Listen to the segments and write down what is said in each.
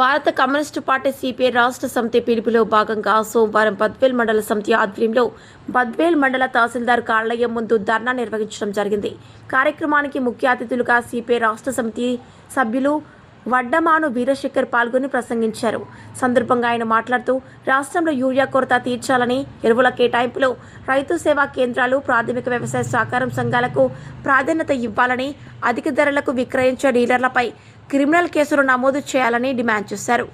భారత communist party CPI రాష్ట్ర సమితి పిలుపులో భాగంగా సోమవారం బద్వేల్ మండల సమితి ఆధ్వర్యంలో బద్వేల్ మండల తహసీల్దార్ కార్యాలయం ముందు ధర్నా నిర్వహించడం జరిగింది. కార్యక్రమానికి ముఖ్య అతిథులుగా సిపిఐ రాష్ట్ర సమితి సభ్యులు వడ్డమాను వీరశేఖర్ పాల్గొని ప్రసంగించారు. సందర్భంగా ఆయన మాట్లాడుతూ రాష్ట్రంలో యూరియా కొరత తీర్చాలని ఎరువుల కేటాయింపులో రైతు సేవా కేంద్రాలు ప్రాథమిక వ్యవసాయ సహకారం సంఘాలకు ప్రాధాన్యత ఇవ్వాలని అధిక ధరలకు విక్రయించే డీలర్లపై క్రిమినల్ కేసులు నమోదు చేయాలని డిమాండ్ చేశారు.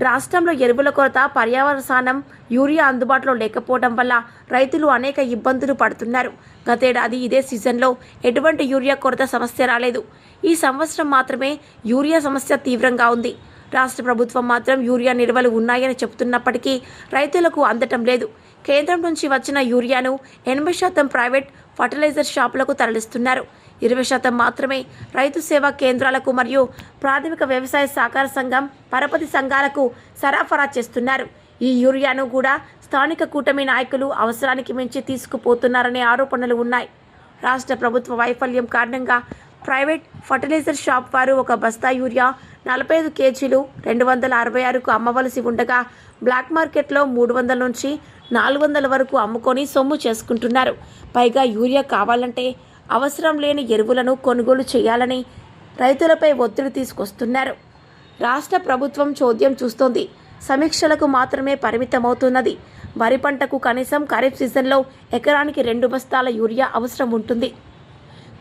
రాష్ట్రంలో ఎరువుల కొరత పర్యావరణ యూరియా అందుబాటులో లేకపోవడం వల్ల రైతులు అనేక ఇబ్బందులు పడుతున్నారు. గతేడాది ఇదే సీజన్లో ఎటువంటి యూరియా కొరత సమస్య రాలేదు. ఈ సంవత్సరం మాత్రమే యూరియా సమస్య తీవ్రంగా ఉంది. రాష్ట్ర ప్రభుత్వం మాత్రం యూరియా నిల్వలు ఉన్నాయని చెబుతున్నప్పటికీ రైతులకు అందటం లేదు. కేంద్రం నుంచి వచ్చిన యూరియాను ఎనభై శాతం ప్రైవేట్ ఫర్టిలైజర్ షాపులకు తరలిస్తున్నారు. ఇరవై శాతం మాత్రమే రైతు సేవా కేంద్రాలకు మరియు ప్రాథమిక వ్యవసాయ సహకార సంఘం పరపతి సంఘాలకు సరఫరా చేస్తున్నారు. ఈ యూరియాను కూడా స్థానిక కూటమి నాయకులు అవసరానికి మించి తీసుకుపోతున్నారనే ఆరోపణలు ఉన్నాయి. రాష్ట్ర ప్రభుత్వ వైఫల్యం కారణంగా ప్రైవేట్ ఫర్టిలైజర్ షాప్ వారు ఒక బస్తా యూరియా నలభై ఐదు కేజీలు రెండు వందల అరవై ఆరుకు అమ్మవలసి ఉండగా బ్లాక్ మార్కెట్లో మూడు వందల నుంచి నాలుగు వందల వరకు అమ్ముకొని సొమ్ము చేసుకుంటున్నారు. పైగా యూరియా కావాలంటే అవసరం లేని ఎరువులను కొనుగోలు చేయాలని రైతులపై ఒత్తిడి తీసుకొస్తున్నారు. రాష్ట్ర ప్రభుత్వం చోద్యం చూస్తోంది. సమీక్షలకు మాత్రమే పరిమితమవుతున్నది. వరి పంటకు కనీసం ఖరీఫ్ సీజన్లో ఎకరానికి రెండు బస్తాల యూరియా అవసరం ఉంటుంది.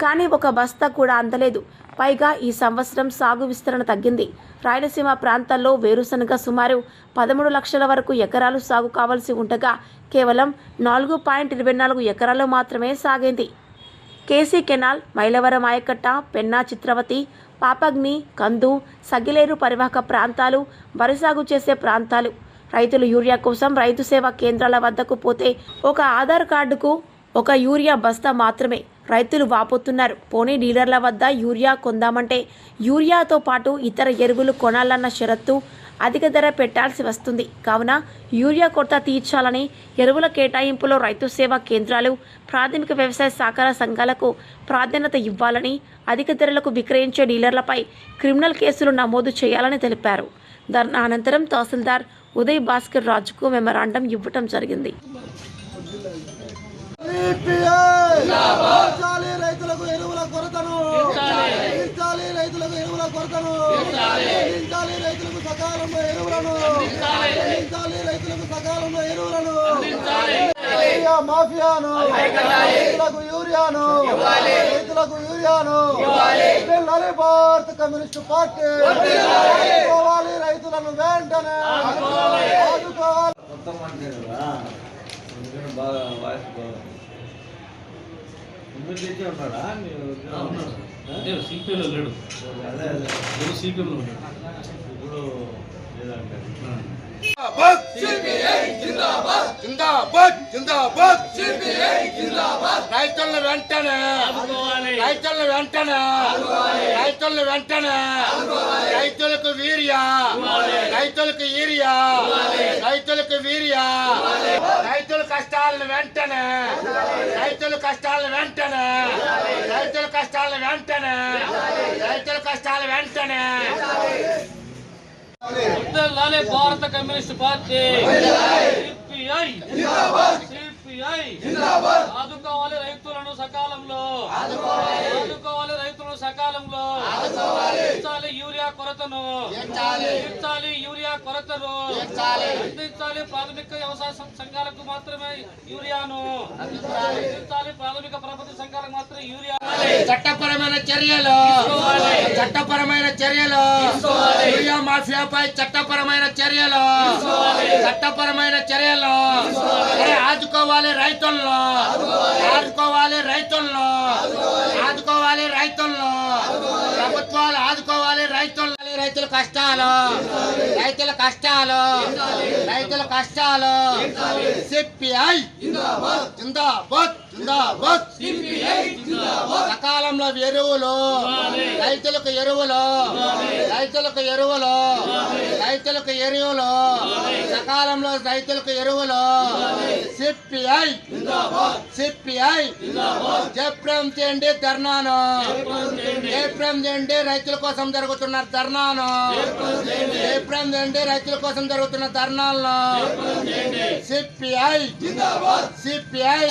కానీ ఒక బస్తా కూడా అందలేదు. పైగా ఈ సంవత్సరం సాగు విస్తరణ తగ్గింది. రాయలసీమ ప్రాంతాల్లో వేరుశనగ సుమారు పదమూడు లక్షల వరకు ఎకరాలు సాగు కావాల్సి ఉండగా కేవలం నాలుగు పాయింట్ ఇరవై నాలుగు ఎకరాలు మాత్రమే సాగింది. కేసీ కెనాల్ మైలవరం ఆయకట్ట పెన్నా చిత్రవతి పాపగ్ని కందు సగిలేరు పరివాహక ప్రాంతాలు వరి సాగు చేసే ప్రాంతాలు. రైతులు యూరియా కోసం రైతు సేవా కేంద్రాల వద్దకు పోతే ఒక ఆధార్ కార్డుకు ఒక యూరియా బస్తా మాత్రమే. రైతులు వాపోతున్నారు. పోనీ డీలర్ల వద్ద యూరియా కొందామంటే యూరియాతో పాటు ఇతర ఎరువులు కొనాలన్న షరత్తు అధిక ధర పెట్టాల్సి వస్తుంది. కావున యూరియా కొరత తీర్చాలని ఎరువుల కేటాయింపులో రైతు సేవా కేంద్రాలు ప్రాథమిక వ్యవసాయ సహకార సంఘాలకు ప్రాధాన్యత ఇవ్వాలని అధిక ధరలకు విక్రయించే డీలర్లపై క్రిమినల్ కేసులు నమోదు చేయాలని తెలిపారు. ధర్నా అనంతరం తహసీల్దార్ ఉదయ్ భాస్కర్ రాజుకు మెమరాండం ఇవ్వటం జరిగింది. రైతులకు ఎరువుల కొరతను. తీర్చాలి రైతులకు ఎరువుల కొరతను. అందించాలి రైతులకు సకాలంలో ఎరువులను. అందించాలి. రైతులకు సకాలంలో ఎరువులను. మాఫియాను. రైతులకు యూరియాను. రైతులకు యూరియాను. వెళ్ళాలి భారత కమ్యూనిస్టు పార్టీ. ఆదుకోవాలి రైతులను వెంటనే. ఆదుకోవాలి. బాగా వాయిస్ బాగా తెచ్చి ఉన్నాడా? లేడు సిపిఎంలో లేడు. అదే అదే. సిపిఎంలో ఉన్నాడు. ఇప్పుడు లేదంటే జిందాబాద్ జిందాబాద్ రైతులను వెంటనే రైతులను వెంటనే రైతులను వెంటనే రైతులకు వీర్యా రైతులకు ఈరియా రైతులకు వీర్యా రైతుల కష్టాలను వెంటనే రైతుల కష్టాలను వెంటనే రైతుల కష్టాలను వెంటనే రైతుల కష్టాలు వెంటనే లాలే భారత కమ్యూనిస్ట్ పార్టీ సిపిఐ సిపిఐ ఆదుకోవాలి రైతులను సకాలంలో ఆదుకోవాలి తీర్చాలి యూరియా కొరతను. తీర్చాలి యూరియా కొరతను. అందించాలి ప్రాథమిక వ్యవసాయ సంఘాలకు మాత్రమే యూరియాను. అందించాలి. ప్రాథమిక ప్రభుత్వ సంఘాలకు మాత్రమే యూరియా. చట్టపరమైన చర్యలు. చట్టపరమైన చర్యలు. యూరియా మాఫియాపై చట్టపరమైన చర్యలు. చట్టపరమైన చర్యలు. ఆదుకోవాలి రైతుల్లో. ఆదుకోవాలి. రైతుల్లో. ఆదుకోవాలి రైతుల్లో. ప్రభుత్వాలు ఆదుకోవాలి. రైతులు రైతుల కష్టాలు. రైతుల కష్టాలు. రైతుల కష్టాలు. సిపిఐ. జిందాబాద్. జిందాబాద్. సకాలంలో ఎరువులు. రైతులకు ఎరువులు. రైతులకు ఎరువులు. రైతులకు ఎరువులు. సకాలంలో రైతులకు ఎరువులు. సిపిఐ. సిపిఐ. జయప్రదం చేయండి ధర్నాను. జయప్రదం చేయండి. రైతుల కోసం జరుగుతున్న ధర్నాను. జయప్రదం చేయండి. రైతుల కోసం జరుగుతున్న ధర్నాలను. సిపిఐ. సిపిఐ.